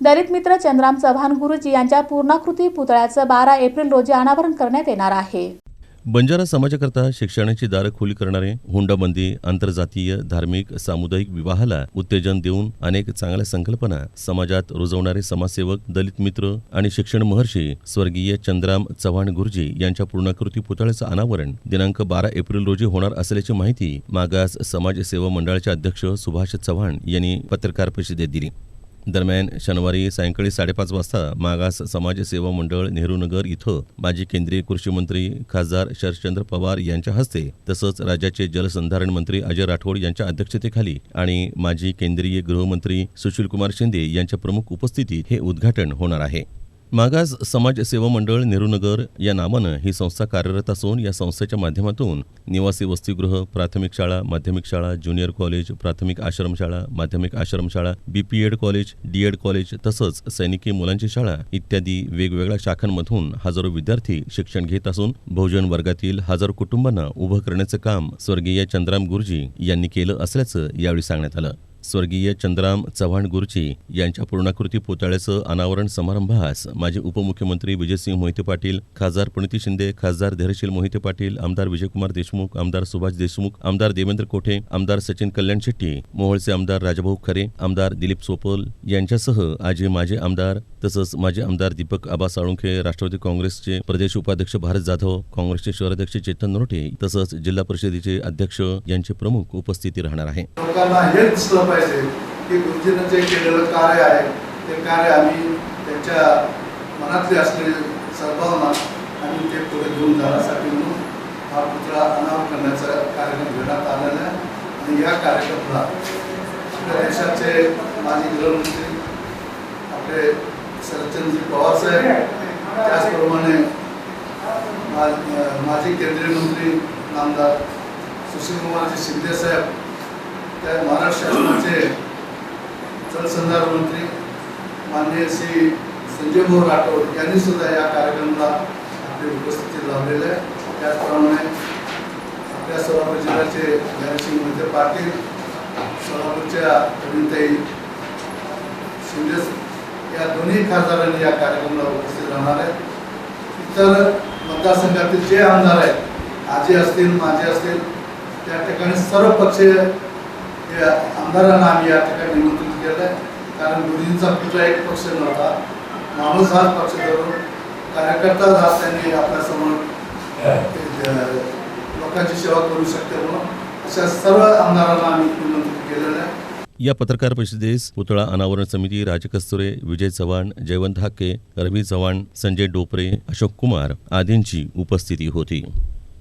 दलित मित्र चंद्राम चव्हाण गुरुजी यांच्या पूर्णाकृती पुतळ्याचं बारा एप्रिल रोजी अनावरण करण्यात येणार आहे. बंजारा समाजाकरता शिक्षणाची दारं खुली करणारे हुंडाबंदी आंतरजातीय धार्मिक सामुदायिक विवाहाला उत्तेजन देऊन अनेक चांगल्या संकल्पना समाजात रुजवणारे समाजसेवक दलित मित्र आणि शिक्षण महर्षी स्वर्गीय चंद्राम चव्हाण गुरुजी यांच्या पूर्णाकृती पुतळ्याचं अनावरण दिनांक बारा एप्रिल रोजी होणार असल्याची माहिती मागास समाजसेवा मंडळाचे अध्यक्ष सुभाष चव्हाण यांनी पत्रकार परिषदेत दिली. दरम्यान शनिवारी सायंकाळी साडेपाच वाजता मागास समाज सेवा मंडळ नेहरूनगर इथं माजी केंद्रीय कृषी मंत्री खासदार शरदचंद्र पवार यांच्या हस्ते तसंच राज्याचे जलसंधारण मंत्री अजय राठोड यांच्या अध्यक्षतेखाली आणि माजी केंद्रीय गृहमंत्री सुशीलकुमार शिंदे यांच्या प्रमुख उपस्थितीत हे उद्घाटन होणार आहे. मागास समाज सेवा मंडळ नेहरूनगर या नावानं ही संस्था कार्यरत असून या संस्थेच्या माध्यमातून निवासी वसतिगृह प्राथमिक शाळा माध्यमिक शाळा ज्युनियर कॉलेज प्राथमिक आश्रमशाळा माध्यमिक आश्रमशाळा बीपीएड कॉलेज डीएड कॉलेज तसंच सैनिकी मुलांची शाळा इत्यादी वेगवेगळ्या शाखांमधून हजारो विद्यार्थी शिक्षण घेत असून बहुजन वर्गातील हजारो कुटुंबांना उभं करण्याचं काम स्वर्गीय चंद्राम गुरुजी यांनी केलं असल्याचं यावेळी सांगण्यात आलं. स्वर्गीय चंद्राम चव्हाण गुरुजी यांच्या पूर्णाकृती पुतळ्याचं अनावरण समारंभास माजी उपमुख्यमंत्री विजयसिंह मोहिते पाटील खासदार प्रणिती शिंदे खासदार धैर्यशील मोहिते पाटील आमदार विजयकुमार देशमुख आमदार सुभाष देशमुख आमदार देवेंद्र कोठे आमदार सचिन कल्याण शेट्टी मोहोळचे आमदार राजभाऊ खरे आमदार दिलीप सोपल यांच्यासह आजी माजी आमदार तसंच माजी आमदार दीपक आबा साळुंखे राष्ट्रवादी काँग्रेसचे प्रदेश उपाध्यक्ष भारत जाधव काँग्रेसचे शहराध्यक्ष चेतन नरोटे तसंच जिल्हा परिषदेचे अध्यक्ष यांचे प्रमुख उपस्थिती राहणार आहे. लोकांना हे दिसलं पाहिजे की गुरुजीनं जे केलेलं कार्य आहे ते कार्य आम्ही त्यांच्या मनातली असलेली सद्भावना आणि ते पुढे घेऊन जाण्यासाठी म्हणून हा पुतळा अनावर करण्याचा कार्यक्रम घेण्यात आलेला आहे. आणि या कार्यक्रमाला आपल्या देशाचे माजी गृहमंत्री आपले शरदचंद्रजी पवार साहेब त्याचप्रमाणे मा- माजी केंद्रीय मंत्री नामदार सुशीलकुमारजी शिंदे साहेब त्या महाराष्ट्र शासनाचे जलसंधारण मंत्री माननीय श्री संजय भाऊ राठोड यांनी सुद्धा या कार्यक्रमाला आपली उपस्थिती लावलेली आहे. त्याचप्रमाणे आपल्या सोलापूर जिल्ह्याचे ज्ञानसिंग मोहिते पाटील सोलापूरच्या अभिनेताई शिंदे या दोन्ही खासदारांनी या कार्यक्रमाला उपस्थित राहणार आहेत. इतर मतदारसंघातील जे आमदार आहेत आजी असतील माजी असतील त्या ठिकाणी सर्व पक्षीय या आमदारांना आम्ही या ठिकाणी निमंत्रित केलं आहे. कारण गुरुजींचा कुठला एक पक्ष नव्हता. माणूस हाच पक्ष धरून कार्यकर्ता हाच त्यांनी आपल्यासमोर लोकांची सेवा करू शकते म्हणून अशा सर्व आमदारांना आम्ही या पत्रकार परिषदेस पुतळा अनावरण समिती राजकस्तुरे विजय चव्हाण जयवंत हाके रवी चव्हाण संजय डोपरे अशोक कुमार आदींची उपस्थिती होती.